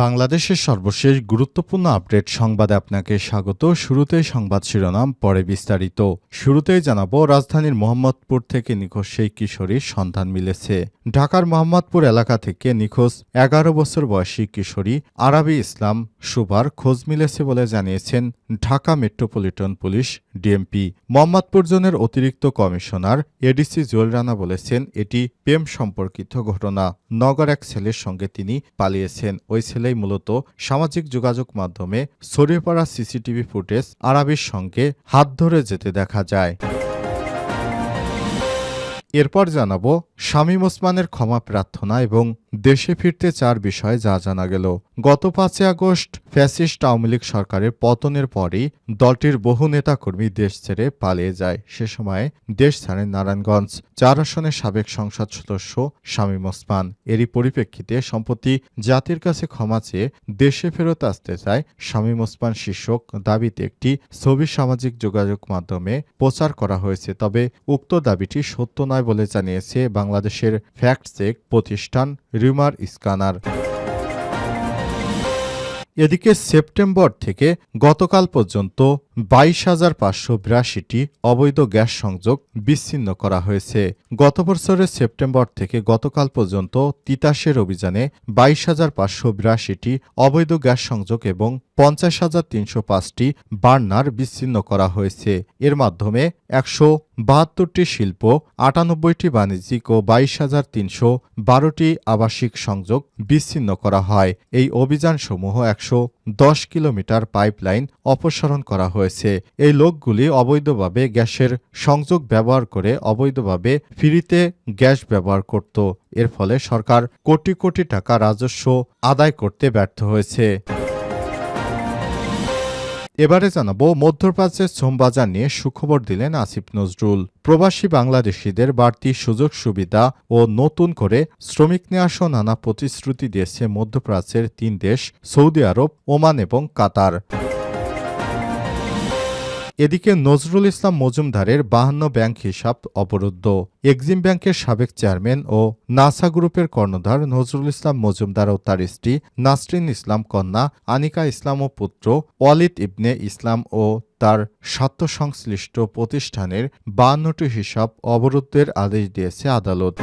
বাংলাদেশের সর্বশেষ গুরুত্বপূর্ণ আপডেট সংবাদে আপনাকে স্বাগত। শুরুতেই সংবাদ শিরোনাম, পরে বিস্তারিত। শুরুতেই জানাব, রাজধানীর মোহাম্মদপুর থেকে নিখোঁজ সেই কিশোরীর সন্ধান মিলেছে। ঢাকার মোহাম্মদপুর এলাকা থেকে নিখোঁজ এগারো বছর বয়সী কিশোরী আরাবি ইসলাম সুবার খোঁজ মিলেছে বলে জানিয়েছেন Dhaka metropolitan police DMP. Mohammadpur জোনের অতিরিক্ত কমিশনার এডিসি জুয়েল রানা বলেছেন, এটি প্রেম সম্পর্কিত ঘটনা। নগর এক ছেলের সঙ্গে তিনি পালিয়েছেন। ওই ছেলেই মূলত সামাজিক যোগাযোগ মাধ্যমে ছড়িয়ে পড়া সিসিটিভি ফুটেজ আরাবির সঙ্গে হাত ধরে যেতে দেখা যায়। এরপর জানাব শামীম ওসমানের ক্ষমা প্রার্থনা এবং দেশে ফিরতে চার বিষয়ে যা জানা গেল। গত পাঁচই আগস্ট ফ্যাসিস্ট আওয়ামী লীগ সরকারের পতনের পরই দলটির বহু নেতাকর্মী দেশ ছেড়ে পালিয়ে যায়। সে সময় দেশ ছাড়েন নারায়ণগঞ্জ। চার আসনের সাবেক সংসদ সদস্য শামীম ওসমান। এরই পরিপ্রেক্ষিতে সম্প্রতি জাতির কাছে ক্ষমা চেয়ে দেশে ফেরত আসতে চায় শামীম ওসমান শীর্ষক দাবিতে একটি ছবি সামাজিক যোগাযোগ মাধ্যমে প্রচার করা হয়েছে। তবে উক্ত দাবিটি সত্য নয় বলে জানিয়েছে বাংলাদেশের ফ্যাক্ট চেক প্রতিষ্ঠান রিউমার স্কানার এদিকে সেপ্টেম্বর থেকে গতকাল পর্যন্ত বাইশ হাজার পাঁচশো বিরাশিটি অবৈধ গ্যাস সংযোগ বিচ্ছিন্ন করা হয়েছে। গত বছরের সেপ্টেম্বর থেকে গতকাল পর্যন্ত তিতাসের অভিযানে বাইশ হাজার পাঁচশো বিরাশিটি অবৈধ গ্যাস সংযোগ এবং পঞ্চাশ হাজার তিনশো পাঁচটি বার্নার বিচ্ছিন্ন করা হয়েছে। এর মাধ্যমে একশো বাহাত্তরটি শিল্প, আটানব্বইটি বাণিজ্যিক ও বাইশ হাজার তিনশো বারোটি আবাসিক সংযোগ বিচ্ছিন্ন করা হয়। এই অভিযানসমূহ একশো দশ কিলোমিটার পাইপলাইন অপসারণ করা হয়েছে। এই লোকগুলি অবৈধভাবে গ্যাসের সংযোগ ব্যবহার করে অবৈধভাবে ফ্রিতে গ্যাস ব্যবহার করত। এর ফলে সরকার কোটি কোটি টাকা রাজস্ব আদায় করতে ব্যর্থ হয়েছে। এবারে জানাব, মধ্যপ্রাচ্যের শ্রমবাজার নিয়ে সুখবর দিলেন আসিফ নজরুল। প্রবাসী বাংলাদেশিদের বাড়তি সুযোগ সুবিধা ও নতুন করে শ্রমিক সহ নানা প্রতিশ্রুতি দিয়েছে মধ্যপ্রাচ্যের তিন দেশ, সৌদি আরব, ওমান এবং কাতার। এদিকে নজরুল ইসলাম মজুমদারের বাহান্ন ব্যাংক হিসাব অবরুদ্ধ। এক্সিম ব্যাংকের সাবেক চেয়ারম্যান ও নাসা গ্রুপের কর্ণধার নজরুল ইসলাম মজুমদার ও তার স্ত্রী নাসরিন ইসলাম কন্যা আনিকা ইসলাম ও পুত্র ওয়ালিদ ইবনে ইসলাম ও তার স্বার্থসংশ্লিষ্ট প্রতিষ্ঠানের বাহান্নটি হিসাব অবরুদ্ধের আদেশ দিয়েছে আদালত।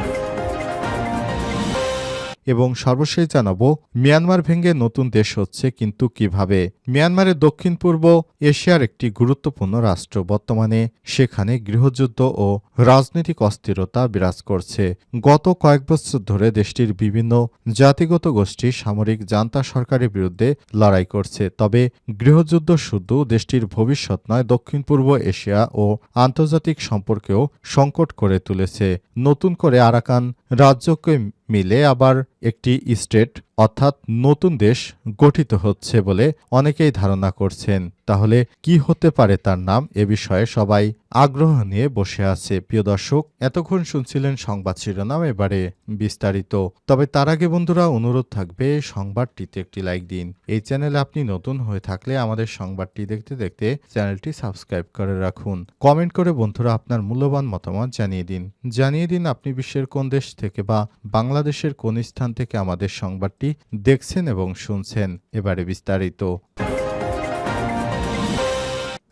এবং সর্বশেষ জানাব, মিয়ানমার ভেঙে নতুন দেশ হচ্ছে কিন্তু কীভাবে? মিয়ানমারের দক্ষিণ পূর্ব এশিয়ার একটি গুরুত্বপূর্ণ রাষ্ট্র। বর্তমানে সেখানে গৃহযুদ্ধ ও রাজনৈতিক অস্থিরতা বিরাজ করছে। গত কয়েক বছর ধরে দেশটির বিভিন্ন জাতিগত গোষ্ঠী সামরিক জান্তা সরকারের বিরুদ্ধে লড়াই করছে। তবে গৃহযুদ্ধ শুধু দেশটির ভবিষ্যৎ নয়, দক্ষিণ পূর্ব এশিয়া ও আন্তর্জাতিক সম্পর্কেও সংকট করে তুলেছে। নতুন করে আরাকান রাজ্যকে মিলে আবার একটি স্টেট অর্থাৎ নতুন দেশ গঠিত হচ্ছে বলে অনেকেই ধারণা করছেন। তাহলে কি হতে পারে তার নাম? এ বিষয়ে সবাই আগ্রহ নিয়ে বসে আছে। প্রিয় দর্শক, এতক্ষণ শুনছিলেন সংবাদ শিরোনাম এবারে বিস্তারিত। তবে তার আগে বন্ধুরা, অনুরোধ থাকবে সংবাদটিতে একটি লাইক দিন। এই চ্যানেলে আপনি নতুন হয়ে থাকলে আমাদের সংবাদটি দেখতে দেখতে চ্যানেলটি সাবস্ক্রাইব করে রাখুন। কমেন্ট করে বন্ধুরা আপনার মূল্যবান মতামত জানিয়ে দিন। জানিয়ে দিন আপনি বিশ্বের কোন দেশ থেকে বা বাংলাদেশের কোন স্থান থেকে আমাদের সংবাদটি দেখছেন এবং শুনছেন এবারে বিস্তারিত।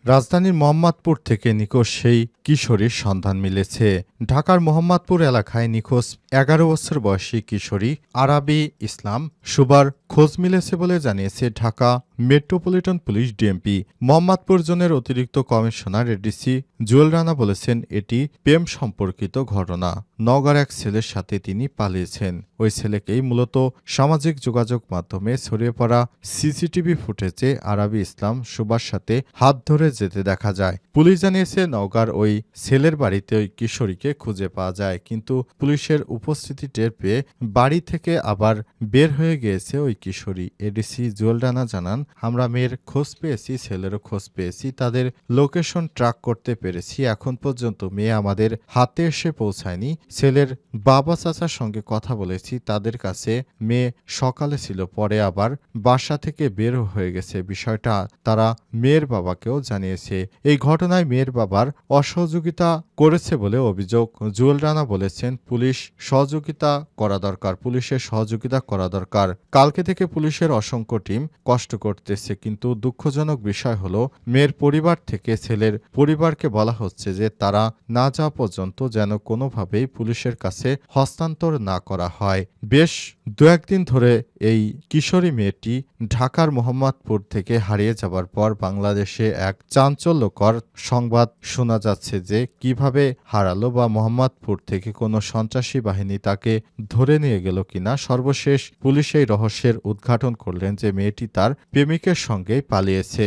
রাজধানীর মোহাম্মদপুর থেকে নিখোঁজ সেই কিশোরীর সন্ধান মিলেছে। ঢাকার মোহাম্মদপুর এলাকায় নিখোঁজ এগারো বছর বয়সী কিশোরী আরাবি ইসলাম সুবার খোঁজ মিলেছে বলে জানিয়েছে Dhaka metropolitan police DMP Mohammadpur জোনের অতিরিক্ত কমিশনার এডিসি জুয়েল রানা বলেছেন এটি প্রেম সম্পর্কিত ঘটনা। নগর এক ছেলের সাথে তিনি পালিয়েছেন। ওই ছেলেকেই মূলত সামাজিক যোগাযোগ মাধ্যমে ছড়িয়ে পড়া সিসিটিভি ফুটেজে আরাবি ইসলাম সুবার সাথে হাত ধরে যেতে দেখা যায়। পুলিশ জানিয়েছে, নওগাঁর ওই ছেলের বাড়িতে ওই কিশোরীকে খুঁজে পাওয়া যায়, কিন্তু পুলিশের উপস্থিতি টের পেয়ে বাড়ি থেকে আবার বের হয়ে গিয়েছে ওই কিশোরী। এডিসি জুয়েল রানা জানান আমরা মেয়ের খোঁজ পেয়েছি, ছেলেরও খোঁজ পেয়েছি, তাদের লোকেশন ট্র্যাক করতে পেরেছি। এখন পর্যন্ত মেয়ে আমাদের হাতে এসে পৌঁছায়নি। ছেলের বাবা চাচার সঙ্গে কথা বলেছি, তাদের কাছে মেয়ে সকালে ছিল, পরে আবার বাসা থেকে বের হয়ে গেছে। বিষয়টা তারা মেয়ের বাবাকেও জানিয়েছে। এই ঘটনায় মেয়ের বাবার অসহযোগিতা করেছে বলে অভিযোগ। জুয়েল রানা বলেছেন, পুলিশ সহযোগিতা করা দরকার, পুলিশের সহযোগিতা করা দরকার। কালকে থেকে পুলিশের অসংখ্য টিম কষ্ট করতেছে, কিন্তু দুঃখজনক বিষয় হলো, মেয়ের পরিবার থেকে ছেলের পরিবারকে বলা হচ্ছে যে তারা না যাওয়া পর্যন্ত যেন কোনোভাবেই পুলিশের কাছে হস্তান্তর না করা হয়। বেশ দু একদিন ধরে এই কিশোরী মেয়েটি ঢাকার মোহাম্মদপুর থেকে হারিয়ে যাবার পর বাংলাদেশে এক চাঞ্চল্যকর সংবাদ শোনা যাচ্ছে যে কীভাবে হারালো বা মোহাম্মদপুর থেকে কোনো সন্ত্রাসী বাহিনী তাকে ধরে নিয়ে গেল কিনা, সর্বশেষ পুলিশ এই রহস্যের উদ্ঘাটন করলেন যে মেয়েটি তার প্রেমিকের সঙ্গেই পালিয়েছে।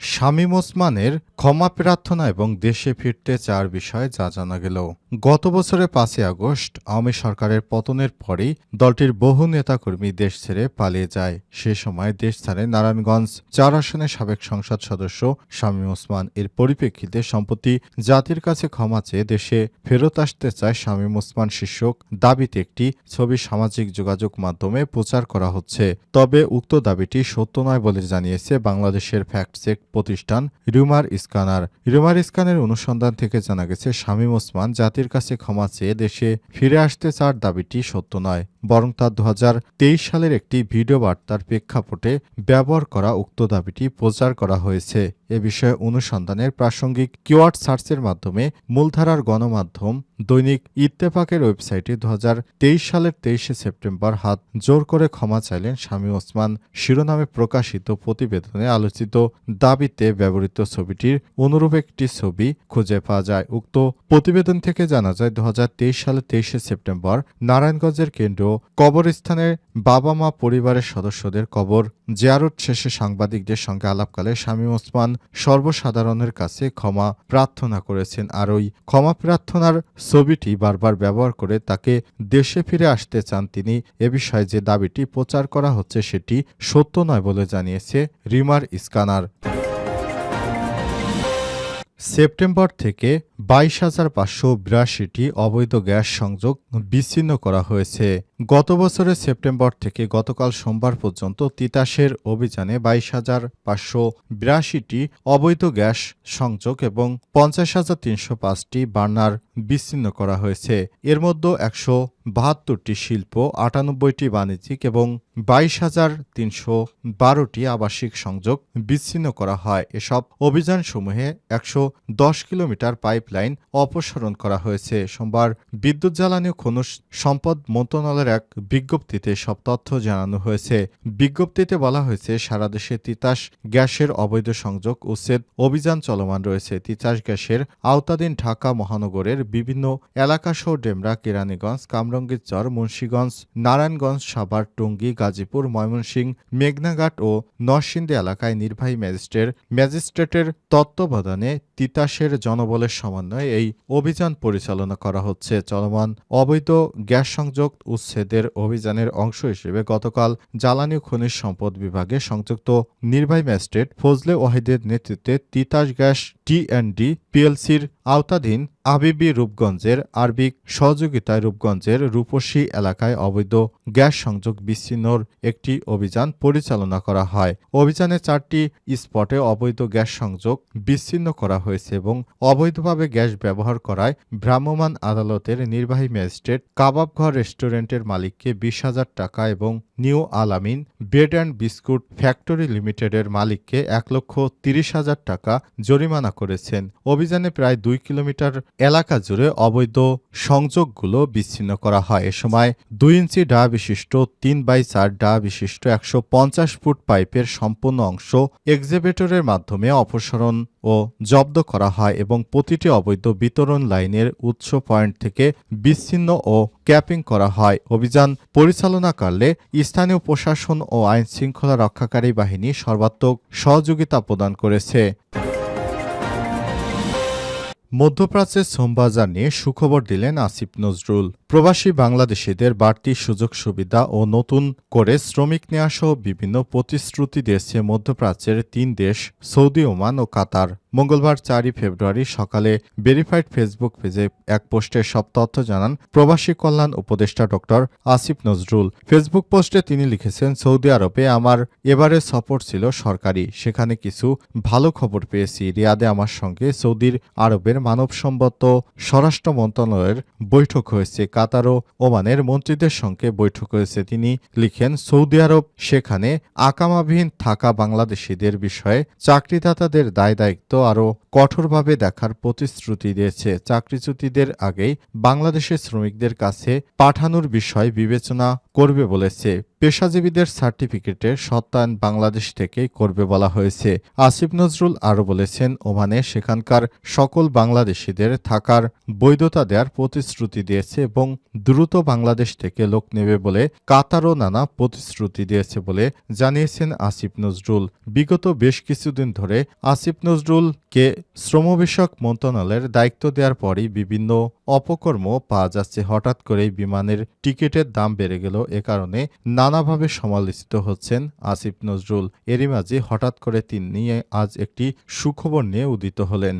শামীম ওসমানের ক্ষমা প্রার্থনা এবং দেশে ফিরতে চার বিষয়ে যা জানা গেল। গত বছরের পাঁচই আগস্ট আওয়ামী সরকারের পতনের পরেই দলটির বহু নেতাকর্মী দেশ ছেড়ে পালিয়ে যায়। সে সময় দেশ ছাড়ে নারায়ণগঞ্জ। চার আসনের সাবেক সংসদ সদস্য শামীম ওসমান। এর পরিপ্রেক্ষিতে সম্প্রতি জাতির কাছে ক্ষমা চেয়ে দেশে ফেরত আসতে চায় শামীম ওসমান শীর্ষক। দাবিতে একটি ছবি সামাজিক যোগাযোগ মাধ্যমে প্রচার করা হচ্ছে। তবে উক্ত দাবিটি সত্য নয় বলে জানিয়েছে বাংলাদেশের ফ্যাক্ট চেক প্রতিষ্ঠান রিউমার স্কানার রিউমার স্কানের অনুসন্ধান থেকে জানা গেছে, শামীম ওসমান জাতির কাছে ক্ষমা চেয়ে দেশে ফিরে আসতে চার দাবিটি সত্য নয়। বরং তার দু সালের একটি ভিডিও বার্তার প্রেক্ষাপটে ব্যবহার করা উক্ত দাবিটি প্রচার করা হয়েছে। এ বিষয়ে অনুসন্ধানের প্রাসঙ্গিক কিওয়ার্ড সার্চের মাধ্যমে মূলধারার গণমাধ্যম দৈনিক ইত্তেফাকের ওয়েবসাইটে দু হাজার তেইশ সালের তেইশে সেপ্টেম্বর হাত জোর করে ক্ষমা চাইলেন স্বামী ওসমান। শিরোনামে প্রকাশিত প্রতিবেদনে আলোচিত দাবিতে ব্যবহৃত ছবিটির অনুরূপ একটি ছবি খুঁজে পাওয়া যায়। উক্ত প্রতিবেদন থেকে জানা যায় দু হাজার তেইশ সালের তেইশে সেপ্টেম্বর নারায়ণগঞ্জের কেন্দ্র কবরস্থানের বাবা মা পরিবারের সদস্যদের কবর জিয়ারত শেষে সাংবাদিকদের সঙ্গে আলাপকালে শামীম ওসমান সর্বসাধারণের কাছে ক্ষমা প্রার্থনা করেছেন। আর ওই ক্ষমা প্রার্থনার ছবিটি বারবার ব্যবহার করে তাকে দেশে ফিরে আসতে চান তিনি। এ বিষয়ে যে দাবিটি প্রচার করা হচ্ছে সেটি সত্য নয় বলে জানিয়েছে রিমার স্কানার। সেপ্টেম্বর থেকে বাইশ হাজার পাঁচশো বিরাশিটি অবৈধ গ্যাস সংযোগ বিচ্ছিন্ন করা হয়েছে। গত বছরের সেপ্টেম্বর থেকে গতকাল সোমবার পর্যন্ত তিতাসের অভিযানে বাইশ হাজার পাঁচশো বিরাশিটি অবৈধ গ্যাস সংযোগ এবং পঞ্চাশ হাজার তিনশো পাঁচটি বার্নার বিচ্ছিন্ন করা হয়েছে। এর মধ্যে একশো বাহাত্তরটি শিল্প, আটানব্বইটি বাণিজ্যিক এবং বাইশ হাজার তিনশো বারোটি আবাসিক সংযোগ বিচ্ছিন্ন করা হয়। এসব অভিযানসমূহে একশো দশ কিলোমিটার পাইপলাইন অপসারণ করা হয়েছে। সোমবার বিদ্যুৎ জ্বালানি খনিজ সম্পদ মন্ত্রণালয়ের এক বিজ্ঞপ্তিতে সব তথ্য জানানো হয়েছে। বিজ্ঞপ্তিতে বলা হয়েছে, সারা দেশে তিতাস গ্যাসের অবৈধ সংযোগ উচ্ছেদ অভিযান চলমান রয়েছে। তিতাস গ্যাসের আওতাধীন ঢাকা মহানগরের বিভিন্ন এলাকাসহ ডেমরা, কেরানীগঞ্জ, কামরঙ্গীর চর, মুন্সীগঞ্জ, নারায়ণগঞ্জ, সাভার, টঙ্গী, গাজীপুর, ময়মনসিংহ, মেঘনাঘাট ও নরসিংদী এলাকায় নির্বাহী ম্যাজিস্ট্রেট ম্যাজিস্ট্রেটের তত্ত্বাবধানে তিতাসের জনবলের সমন্বয়ে এই অভিযান পরিচালনা করা হচ্ছে। চলমান অবৈধ গ্যাস সংযোগ উচ্ছেদের অভিযানের অংশ হিসেবে গতকাল জ্বালানি খনিজ সম্পদ বিভাগে সংযুক্ত নির্বাহী ম্যাজিস্ট্রেট ফজলে ওয়াহিদের নেতৃত্বে তিতাস গ্যাস টি পিএলসির আওতাধীন আবিবি রূপগঞ্জের আরবিক সহযোগিতায় রূপগঞ্জের রূপসী এলাকায় অবৈধ গ্যাস সংযোগ বিচ্ছিন্নর একটি অভিযান পরিচালনা করা হয়। অভিযানে চারটি স্পটে অবৈধ গ্যাস সংযোগ বিচ্ছিন্ন করা হয়েছে এবং অবৈধভাবে গ্যাস ব্যবহার করায় ভ্রাম্যমাণ আদালতের নির্বাহী ম্যাজিস্ট্রেট কাবাবঘর রেস্টুরেন্টের মালিককে বিশ হাজার টাকা এবং নিউ আলামিন ব্রেড অ্যান্ড বিস্কুট ফ্যাক্টরি লিমিটেডের মালিককে এক লক্ষ তিরিশ হাজার টাকা জরিমানা করেছেন। অভিযানে প্রায় দুই কিলোমিটার এলাকা জুড়ে অবৈধ সংযোগগুলো বিচ্ছিন্ন করা হয়। এ সময় দুই ইঞ্চি ডা বিশিষ্ট, তিন বাই চার ডা বিশিষ্ট একশো পঞ্চাশ ফুট পাইপের সম্পূর্ণ অংশ এক্সিভেটরের মাধ্যমে অপসারণ ও জব্দ করা হয় এবং প্রতিটি অবৈধ বিতরণ লাইনের উৎস পয়েন্ট থেকে বিচ্ছিন্ন ও ক্যাপিং করা হয়। অভিযান পরিচালনাকালে স্থানীয় প্রশাসন ও আইন শৃঙ্খলা রক্ষাকারী বাহিনী সর্বাত্মক সহযোগিতা প্রদান করেছে। মধ্যপ্রাচ্যের সোমবাজার নিয়ে সুখবর দিলেন আসিফ নজরুল। প্রবাসী বাংলাদেশিদের বাড়তি সুযোগ সুবিধা ও নতুন করে শ্রমিক নেওয়া সহ বিভিন্ন প্রতিশ্রুতি দিয়েছে মধ্যপ্রাচ্যের তিন দেশ, সৌদি, ওমান ও কাতার। মঙ্গলবার চারই ফেব্রুয়ারি সকালে ভেরিফাইড ফেসবুক পেজে এক পোস্টে সব তথ্য জানান প্রবাসী কল্যাণ উপদেষ্টা ডক্টর আসিফ নজরুল। ফেসবুক পোস্টে তিনি লিখেছেন, সৌদি আরবে আমার এবারে সফর ছিল সরকারি, সেখানে কিছু ভালো খবর পেয়েছি। রিয়াদে আমার সঙ্গে সৌদির আরবের মানবসম্মত স্বরাষ্ট্র মন্ত্রণালয়ের বৈঠক হয়েছে। কাতার ও ওমানের মন্ত্রীদের সঙ্গে বৈঠক হয়েছে। তিনি লিখেন, সৌদি আরব সেখানে আকামাবিহীন থাকা বাংলাদেশিদের বিষয়ে চাকরিদাতাদের দায় দায়িত্ব আরও কঠোরভাবে দেখার প্রতিশ্রুতি দিয়েছে। চাকরিচ্যুতিদের আগেই বাংলাদেশের শ্রমিকদের কাছে পাঠানোর বিষয় বিবেচনা করবে বলেছে। পেশাজীবীদের সার্টিফিকেটের সত্যায়ন বাংলাদেশ থেকেই করবে বলা হয়েছে। আসিফ নজরুল আরও বলেছেন, ওমানে সেখানকার সকল বাংলাদেশিদের থাকার বৈধতা দেওয়ার প্রতিশ্রুতি দিয়েছে এবং দ্রুত বাংলাদেশ থেকে লোক নেবে বলে কাতারও নানা প্রতিশ্রুতি দিয়েছে বলে জানিয়েছেন আসিফ নজরুল। বিগত বেশ কিছুদিন ধরে আসিফ নজরুলকে শ্রম বিষয়ক মন্ত্রণালয়ের দায়িত্ব দেওয়ার পরই বিভিন্ন অপকর্ম পাওয়া যাচ্ছে। হঠাৎ করে বিমানের টিকিটের দাম বেড়ে গেল। এ কারণে নানাভাবে সমালোচিত হচ্ছেন আসিফ নজরুল। এরই মাঝে হঠাৎ করে তিনি আজ একটি সুখবর নিয়ে উদিত হলেন।